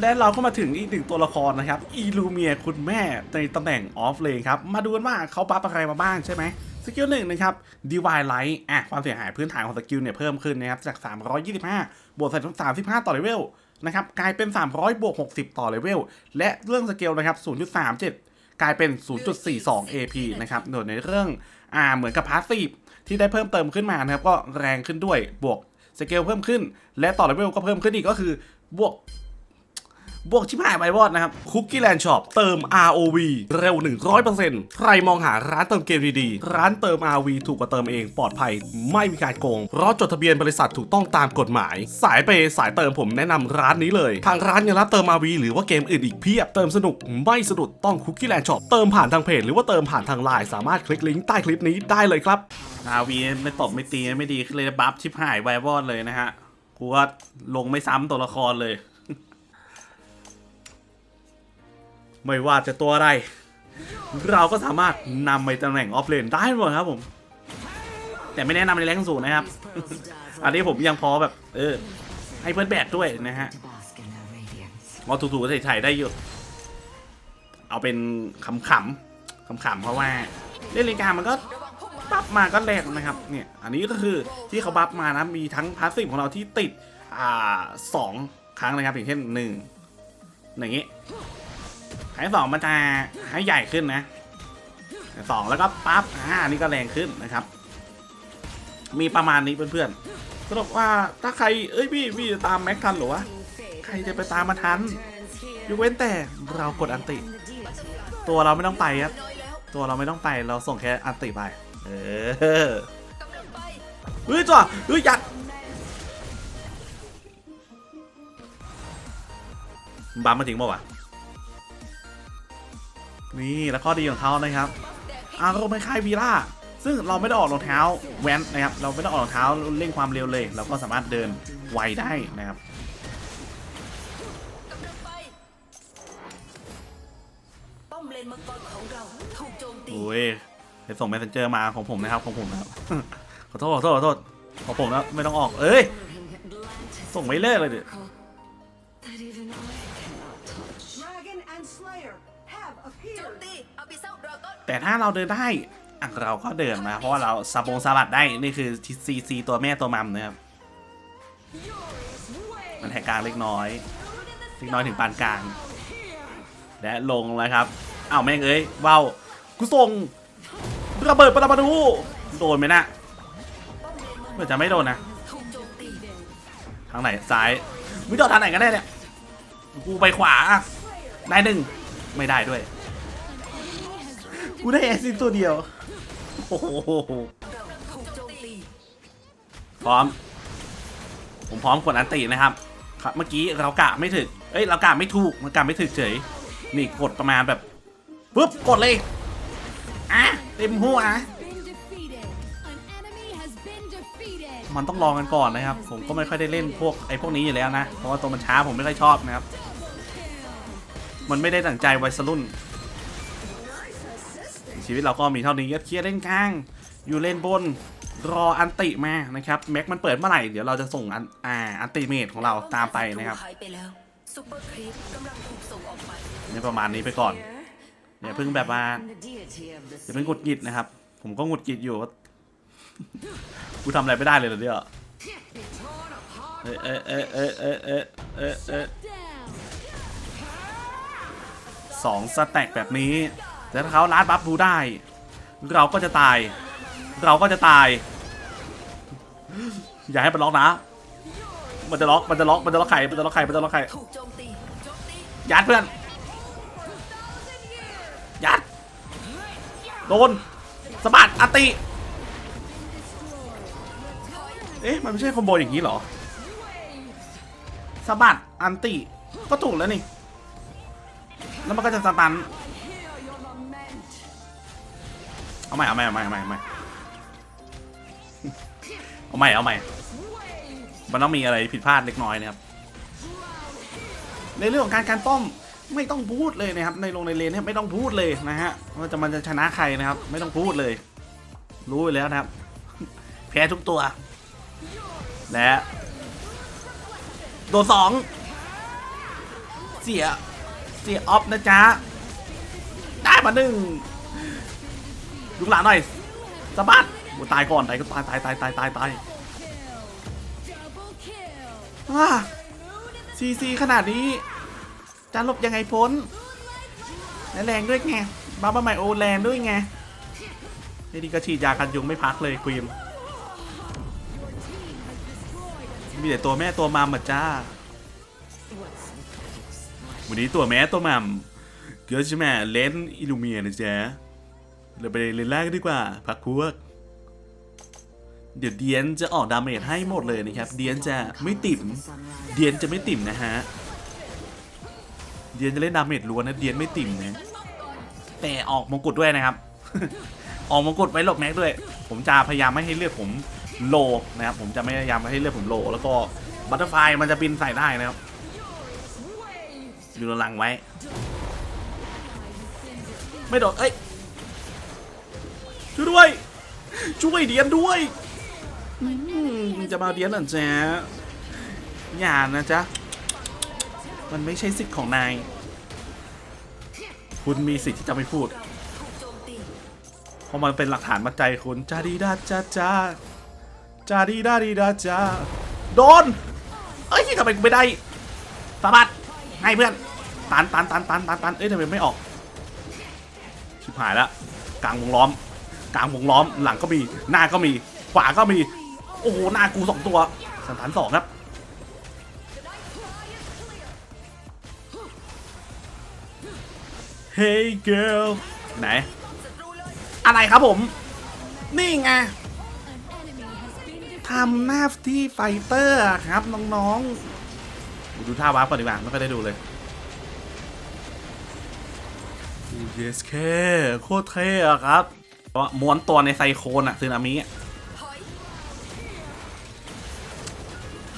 และเราก็มาถึงอีกหนึ่งตัวละครนะครับอีลูเมียคุณแม่ในตำแหน่งออฟเลนครับ มาดูกันว่าเขาบัฟอะไรมาบ้างใช่ไหมสกิลหนึ่งนะครับ Divine Light อะความเสียหายพื้นฐานของสกิลเนี่ยเพิ่มขึ้นนะครับจาก 325 บวกใส่35 ต่อเลเวลนะครับกลายเป็น 300 บวก 60 ต่อเลเวลและเรื่องสเกลนะครับ0.37 กลายเป็น 0.42 AP นะครับโดยในเรื่องอ่าเหมือนกับพาสซีฟที่ได้เพิ่มเติมขึ้นมานะครับก็แรงขึ้นด้วยบวกสเกลเพิ่มขึ้น และต่อเลเวลก็เพิ่มขึ้นอีกก็คือบวก บวกชิบหายไปวอดนะครับคุกกี้แลนด์ช็อปเติม ROV เร็ว 100%ใครมองหาร้านเติมเกมดีๆ ร้านเติม ROV ถูกกว่าเติมเองปลอดภัย ไม่มีการโกง เพราะจดทะเบียนบริษัทถูกต้องตามกฎหมาย สายเปสายเติมผมแนะนำร้านนี้เลย ทางร้านยังรับเติม ROV หรือว่าเกมอื่นอีกเพียบเติมสนุกไม่สะดุดต้องคุกกี้แลนด์ช็อปเติมผ่านทางเพจหรือว่าเติมผ่านทางไลน์สามารถคลิกลิงก์ใต้คลิปนี้ได้เลยครับ ROV ไม่ตบไม่ตีไม่ดีเลยบัฟชิบหายไววอดเลยนะฮะกูว่าลงไม่ซ้ำตัวละครเลย ไม่ว่าจะตัวอะไร เราก็สามารถนำไปตำแหน่งออฟเลนได้หมดครับผม แต่ไม่แนะนำในแรงสูงนะครับ อันนี้ผมยังพอแบบ เออ ให้เพื่อนแบกด้วยนะฮะมอถูๆใส่ๆได้อยู่ เอาเป็นขำๆขำๆเพราะว่าเล่นเลนกางมันก็บัฟมาก็แรงนะครับเนี่ยอันนี้ก็คือที่เขาบัฟมานะมีทั้งพาสซีฟของเราที่ติดอ่าสองครั้งนะครับอย่างเช่นหนึ่งอย่างงี้ หายสองมันจะให้ใหญ่ขึ้นนะสองแล้วก็ปั๊บอ่านนี้ก็แรงขึ้นนะครับ มีประมาณนี้เพื่อนๆสรุปว่าถ้าใครเอ้ยพี่พี่จะตามแม็กทันหรอวะใครจะไปตามมาทันยกเว้นแต่เรากดอันติ ตัวเราไม่ต้องไปครับ ตัวเราไม่ต้องไปเราส่งแค่อันติไป เออเฮ้ยจ้ะเฮ้ยยัดบัมมาถึงบ่าวะ นี่แล้วข้อดีของเขานะครับอารมณ์คล้ายๆวีล่าซึ่งเราไม่ได้ออกรองเท้าแว้นนะครับ เราไม่ได้ออกรองเท้าเร่งความเร็วเลย เราก็สามารถเดินไวได้นะครับป้อมเลนมังกรของเราถูกโจมตีโอ้ยไปส่ง messenger มาของผมนะครับของผมนะครับขอโทษขอโทษขอโทษของผมนะไม่ต้องออก เอ้ย ส่งไม่เลิกเลยดิ Dragon and Slayer have โจม appeared. ตีเอาไปเศร้าดราก้อน แต่ถ้าเราเดินได้อะเราก็เดินนะเพราะว่าเราสะบงสะบัดได้นี่คือซีซีตัวแม่ตัวมัมนะครับมันแหกกลางเล็กน้อยเล็กน้อยถึงปานกลาง และลงแล้วครับอ้าวแม่งเอ้ยว้าวกูส่งระเบิดปรมาณูโดนไหมนะเหมือนจะไม่โดนนะถูกโจมตีทางไหนซ้ายมึงจะเอาทางไหนกันแน่เนี่ยกูไปขวาได้หนึ่ง ไม่ได้ด้วย กูได้แอสซิสตัวเดียว โอ้โห พร้อม ผมพร้อมกดอันตินะครับ ครับ เมื่อกี้เรากะไม่ถึก เอ้ย เรากะไม่ถูก มันกะไม่ถึกเฉย นี่กดประมาณแบบปุ๊บ กดเลย อะ เต็มหัวอะมันต้องลองกันก่อนนะครับ ผมก็ไม่ค่อยได้เล่นพวกไอ้พวกนี้อยู่แล้วนะ เพราะว่าตัวมันช้าผมไม่ค่อยชอบนะครับ มันไม่ได้ตั้งใจไวสรุ่น ชีวิตเราก็มีเท่านี้เคลียร์เล่นกลาง อยู่เล่นบนรออันติมานะครับแม็กมันเปิดเมื่อไหร่เดี๋ยวเราจะส่งอันอ่าอันติเมทของเราตามไปนะครับนี่ประมาณนี้ไปก่อนเนี่ยเพิ่งแบบว่าอย่เพิ่งหงุดหงิดนะครับ ผมก็หงุดหงิดอยู่กูทำอะไรไม่ได้เลยเหรอเนี่ยเอ๊ะเอ๊ะเอ๊ะเอ๊ะเอ๊ะเอ๊ะ 2สแต็กแบบนี้ แต่ถ้าเขาลาดบัฟบูได้ เราก็จะตาย เราก็จะตาย อย่าให้มันล็อกนะ มันจะล็อก มันจะล็อก มันจะล็อกไข่ มันจะล็อกไข่ มันจะล็อกไข่ ยัดเพื่อน ยัด โดนสะบัดอติ เอ๊ะ มันไม่ใช่คอมโบอย่างนี้หรอสะบัดอันติ ก็ถูกแล้วนี่ แล้วมันก็จะสตันเอาใหม่เอาใหม่เอาใหม่เอาใหม่เอาใหม่เอาใหม่เอาใหม่มันต้องมีอะไรผิดพลาดเล็กน้อยนะครับ ในเรื่องของการการป้อมไม่ต้องพูดเลยนะครับ ในลงในเลนเนี่ยไม่ต้องพูดเลยนะฮะว่าจะมันจะชนะใครนะครับ ไม่ต้องพูดเลย รู้อยู่แล้วนะครับ แพ้ทุกตัว และโดนสองเสีย เสียออฟนะจ๊ะ ได้มาหนึ่งลูกหลานหน่อยสะบัดโอ้ตายก่อนตายก็ตายตายตายตายตายตายว้าซีซีขนาดนี้ จะหลบยังไงพ้น และแรงด้วยไงบ้าบ้าไมโอแรงด้วยไงไอ้ดีก็ฉีดยากันยุงไม่พักเลยควีมมีแต่ตัวแม่ตัวมามมาจ้า วันนี้ตัวแม่ตัวมัมเกิดใช่ไหมเลนอิลูเมียนะจ๊ะเราไปเลนแรกกันดีกว่า พักพวก เดี๋ยวเดียนจะออกดาเมจให้หมดเลยนะครับ เดียนจะไม่ติ่ม เดียนจะไม่ติ่มนะฮะ เดียนจะเล่นดาเมจล้วนนะ เดียนไม่ติ่มนะแต่ออกมงกุฎด้วยนะครับ ออกมงกุฎไว้หลบแม็กด้วย ผมจะพยายามไม่ให้เลือดผมโลนะครับ ผมจะไม่พยายามไม่ให้เลือดผมโล แล้วก็บัตเตอร์ไฟมันจะบินใส่ได้นะครับ อยู่หลังไว้ ไม่โดดเอ้ยช่วยด้วย ช่วยเดียนด้วยอืมจะมาเดียนเหรอจ๊ะอย่านะจ๊ะ มันไม่ใช่สิทธิ์ของนาย คุณมีสิทธิ์ที่จะไม่พูดถูกโจมตีเพราะมันเป็นหลักฐานมัดใจคุณจาดีดาจ้าจ้าจาดีดาดีดาจ้าโดน เอ้ยทำไมกูไม่ได้สาบัดให้เพื่อน ตันตันตันตันตันตันเอ้ยทำไมไม่ออก ชิบหายแล้วกลางวงล้อม กลางวงล้อมหลังก็มีหน้าก็มีขวาก็มี โอ้โหหน้ากูสองตัวสันฐานสองครับ Hey girl ไหน อะไรครับผม นี่ไงทำหน้าที่ไฟเตอร์ครับน้องๆ ดูท่าวาร์ปก่อนดีกว่าไม่ค่อยได้ดูเลย yes แค่โคตรเท่อะครับเพราม้วนตัวในไซโคนอะซึนามิ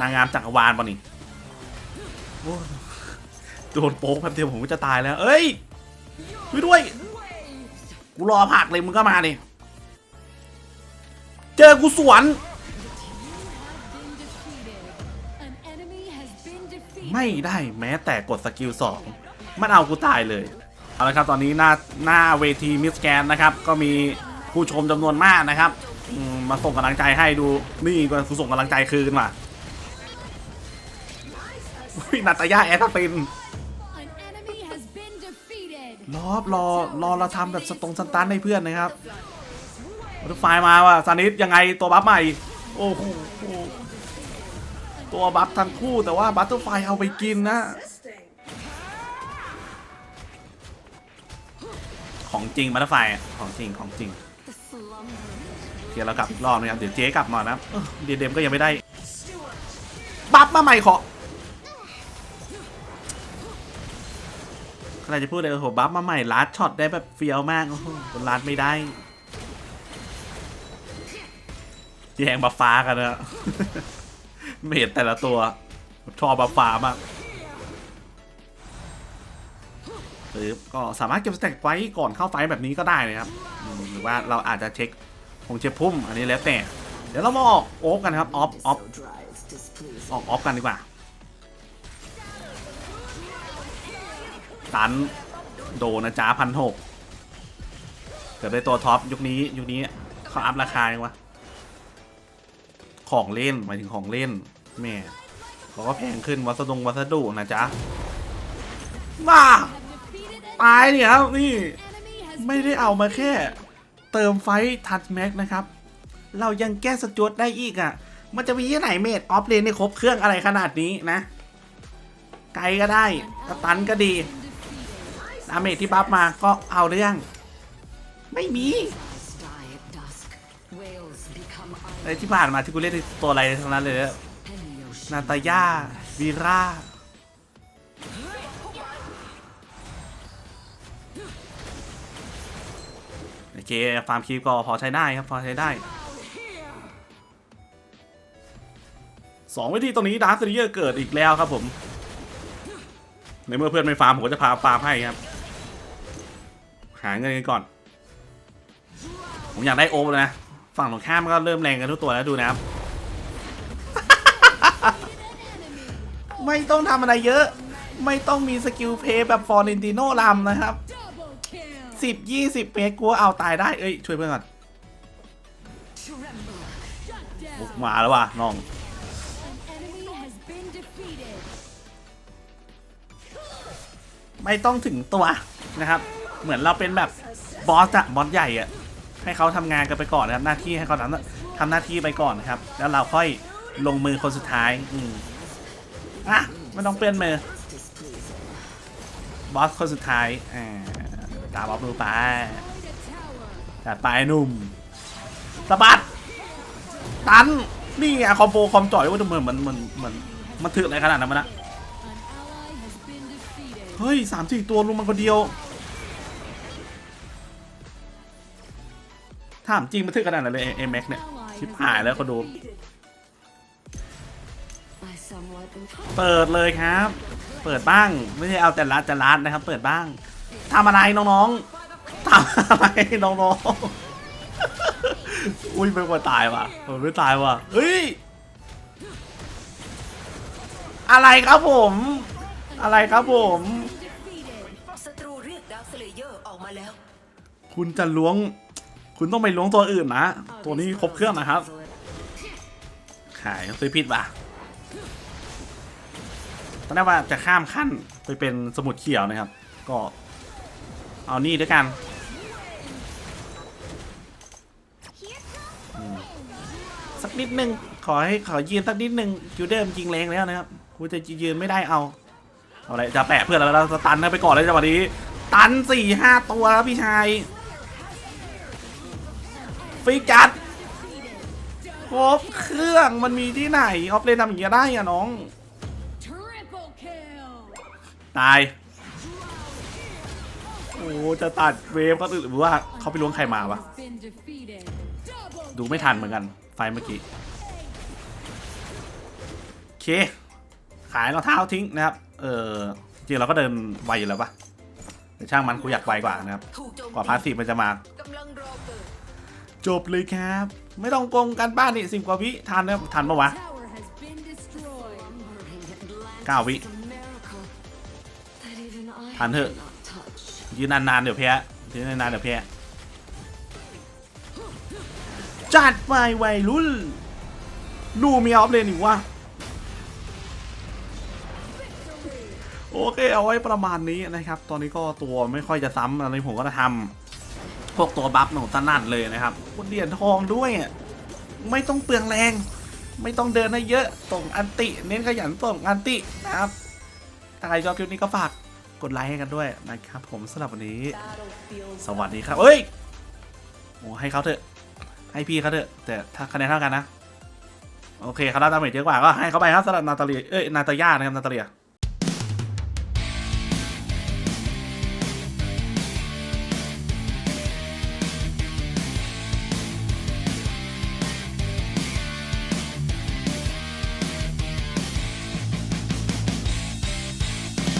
นางงามจักรวาลปะนี่โอ้โดนโป๊กแป๊บเดียวผมก็จะตายแล้ว เอ้ยช่วยด้วย กูรอผักเลยมึงก็มาดิเจอกูสวน ไม่ได้แม้แต่กดสกิลสองมันเอากูตายเลย เอาละครับตอนนี้หน้าหน้าเวทีมิสแกนนะครับ ก็มีผู้ชมจำนวนมากนะครับอืมมาส่งกำลังใจให้ดูนี่ก็กูส่งกำลังใจคืนมาอุ๊ยนาตาย่าแอตติน An enemy has been defeated. รอบรอรอเราทำแบบสตรงสตันให้เพื่อนนะครับวัตถุไฟมาว่ะซานิสยังไงตัวบัฟใหม่ โอ้โหตัวบัฟทั้งคู่แต่ว่าบัตเตอร์ไฟเอาไปกินนะ ของจริงบัตเตอร์ไฟของจริงของจริงเดี๋ยวเรากลับรอบนะครับเดี๋ยวเจ๊กลับมานะเออเดียเดมก็ยังไม่ได้บัฟมาใหม่ขอใครจะพูดเลยโอ้โหบัฟมาใหม่ลัดช็อตได้แบบเฟี้ยวมากโอ้โหคนลัดไม่ได้แย่งบัฟฟ้ากันนะเมดแต่ละตัวชอบบัฟฟ้ามาก ปึ๊บก็สามารถเก็บสแต็กไว้ก่อนเข้าไฟแบบนี้ก็ได้นะครับหรือว่าเราอาจจะเช็คคงเช็คพุ่มอันนี้แล้วแต่ เดี๋ยวเรามาออกโอ๊กกันครับออฟออฟออกออฟกันดีกว่าตันโดนะจ้าพันหกเกิดได้ตัวท็อปยุคนี้ยุคนี้เขาอัพราคายังวะของเล่นหมายถึงของเล่นแม่เขาก็แพงขึ้นวัสดุวัสดุนะจ๊ะว้า ตายเนี่ยครับนี่ไม่ได้เอามาแค่ เติมไฟทัชแม็กนะครับ เรายังแก้สจวตได้อีกอะ่ะ มันจะมีที่ไหนเมดออฟเลนในครบเครื่องอะไรขนาดนี้นะ ไกลก็ได้สตันก็ดีดาเมจที่บัฟมาก็เอาเรื่อง ไม่มี die at dusk whales become ในที่ผ่านมาที่กูเล่นตัวอะไรทั้งนั้นเลยนะนาตาย่าวีรา เคฟาร์มคีปก็พอใช้ได้ครับ พอใช้ได้สองวิธีตรงนี้ดาร์คซีเยอร์เกิดอีกแล้วครับผม ในเมื่อเพื่อนไม่ฟาร์มผมก็จะพาฟาร์มให้ครับ หาเงินกันก่อน ผมอยากได้โอมเลยนะ ฝั่งตรงข้ามก็เริ่มแรงกันทุกตัวแล้วดูนะครับ ไม่ต้องทำอะไรเยอะ ไม่ต้องมีสกิลเพย์แบบฟอร์เรนติโนลำนะครับ สิบยี่สิบเมตรกูเอาตายได้ เอ้ย ช่วยเพื่อนก่อนบุกมาแล้วว่ะน้องไม่ต้องถึงตัวนะครับ เหมือนเราเป็นแบบบอสอะบอสใหญ่อะให้เขาทำงานกันไปก่อนนะครับ หน้าที่ให้เขาทำทำหน้าที่ไปก่อนนะครับ แล้วเราค่อยลงมือคนสุดท้าย อืมอะไม่ต้องเปลี่ยนมือบอสคนสุดท้าย อ่า ตามบอสมือไปจัดไปหนุ่มสะบัดตันนี่ไงคอมโบคอมจ่อยว่าเหมือนเหมือนเหมือนเหมือนมันถึกอะไรขนาดนั้นมันนะเฮ้ยสามสี่ตัวลุมมันคนเดียวถามจริงมันถึกขนาดไหนเลยเอ็มแม็กเนี่ยชิบหายแล้วก็ดูเปิดเลยครับ เปิดบ้าง ไม่ใช่เอาแต่ละจะรัดนะครับ เปิดบ้าง ทำอะไรน้องๆทำอะไรน้องๆ อุ้ยไม่ควรตายว่ะเออไม่ตายว่ะเฮ้ย อะไรครับผม อะไรครับผม คุณจะล้วง คุณต้องไปล้วงตัวอื่นนะ ตัวนี้ครบเครื่องนะครับขายซื้อผิดว่ะตอนแรกว่าจะข้ามขั้นไปเป็นสมุดเขียวนะครับ ก็ เอานี่ด้วยกันอืมสักนิดนึงขอให้ขอยืนสักนิดนึงจูเดิมยิงแรงแล้วนะครับกูจะยืนไม่ได้เอาเอาอะไรจะแปะเพื่อนแล้วเราจะตันไปก่อนเลยจังหวะนี้ ตันสี่ห้าตัวครับพี่ชายฟิกจัดครบเครื่องมันมีที่ไหนออฟเลนทำอย่างนี้ได้อะน้อง Triple kill. ตายโอ้จะตัดเวฟก็หรือว่าเขาไปล้วงใครมาวะ ดูไม่ทันเหมือนกัน ไฟเมื่อกี้ โอเค ขายรองเท้าทิ้งนะครับ เออจริงเราก็เดินไวอยู่แล้วปะแต่ช่างมันกูอยากไวกว่านะครับ กว่าพาสซีฟมันจะมา จบเลยครับ ไม่ต้องโกงกันบ้านนี่สิบกว่าวิทันนะทันปะวะเก้าวิทันเถอะ ยืนนานๆเดี๋ยวเพี้ยยืนนานๆเดี๋ยวเพี้ยจัดไปวัยรุ่นดูมีออฟเลนอีกว่าโอเคเอาไว้ประมาณนี้นะครับ ตอนนี้ก็ตัวไม่ค่อยจะซ้ำอะไรผมก็จะทำพวกตัวบัฟของถนัดเลยนะครับบนเหรียญทองด้วยไม่ต้องเปลืองแรง ไม่ต้องเดินให้เยอะส่งอันติ เน้นขยันส่งอันตินะครับถ้าใครชอบคลิปนี้ก็ฝาก กดไลค์ให้กันด้วยนะครับผมสำหรับวันนี้ สวัสดีครับเอ้ยโอ้ให้เขาเถอะ ให้พี่เขาเถอะ แต่ถ้าคะแนนเท่ากันนะ โอเคเขาได้ดาเมจเยอะกว่าก็ให้เขาไปครับสำหรับนาตาเลียเอ้ยนาตาย่านะครับนาตาเลีย